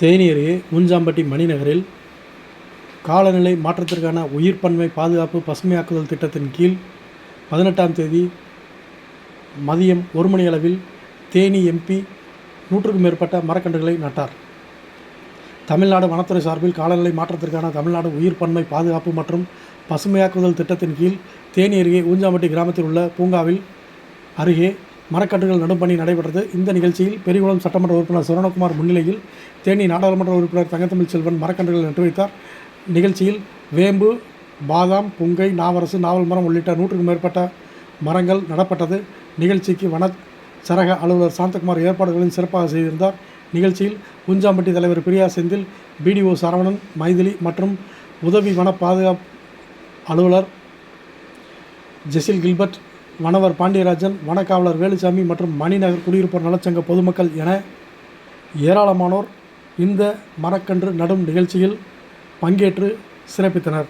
தேனி அருகே முஞ்சாம்பட்டி மணிநகரில் காலநிலை மாற்றத்திற்கான உயிர்ப்பன்மை பாதுகாப்பு பசுமையாக்குதல் திட்டத்தின் கீழ் பதினெட்டாம் தேதி மதியம் ஒரு மணி அளவில் தேனி எம்பி நூற்றுக்கும் மேற்பட்ட மரக்கன்றுகளை நட்டார். தமிழ்நாடு வனத்துறை சார்பில் காலநிலை மாற்றத்திற்கான தமிழ்நாடு உயிர்ப்பன்மை பாதுகாப்பு மற்றும் பசுமையாக்குதல் திட்டத்தின் கீழ் தேனி அருகே ஊஞ்சாம்பட்டி கிராமத்தில் உள்ள பூங்காவில் அருகே மரக்கட்டுகள் நடும் பணி நடைபெற்றது. இந்த நிகழ்ச்சியில் பெரியகுளம் சட்டமன்ற உறுப்பினர் சுரணகுமார் முன்னிலையில் தேனி நாடாளுமன்ற உறுப்பினர் தங்கத்தமிழ் செல்வன் மரக்கன்றுகள் நட்டு வைத்தார். நிகழ்ச்சியில் வேம்பு பாதாம் புங்கை நாவரசு நாவல் மரம் உள்ளிட்ட நூற்றுக்கும் மேற்பட்ட மரங்கள் நடப்பட்டது. நிகழ்ச்சிக்கு வன சரக அலுவலர் சாந்தகுமார் ஏற்பாடுகளையும் சிறப்பாக செய்திருந்தார். நிகழ்ச்சியில் குஞ்சாம்பட்டி தலைவர் பிரியா செந்தில் பிடிஓ சரவணன் மைதிலி மற்றும் உதவி வன பாதுகாப்பு அலுவலர் ஜெசில் கில்பர்ட் வனவர் பாண்டியராஜன் வனக்காவலர் வேலுசாமி மற்றும் மணிநகர் குடியிருப்போர் நலச்சங்க பொதுமக்கள் என ஏராளமானோர் இந்த மரக்கன்று நடும் நிகழ்ச்சியில் பங்கேற்று சிறப்பித்தனர்.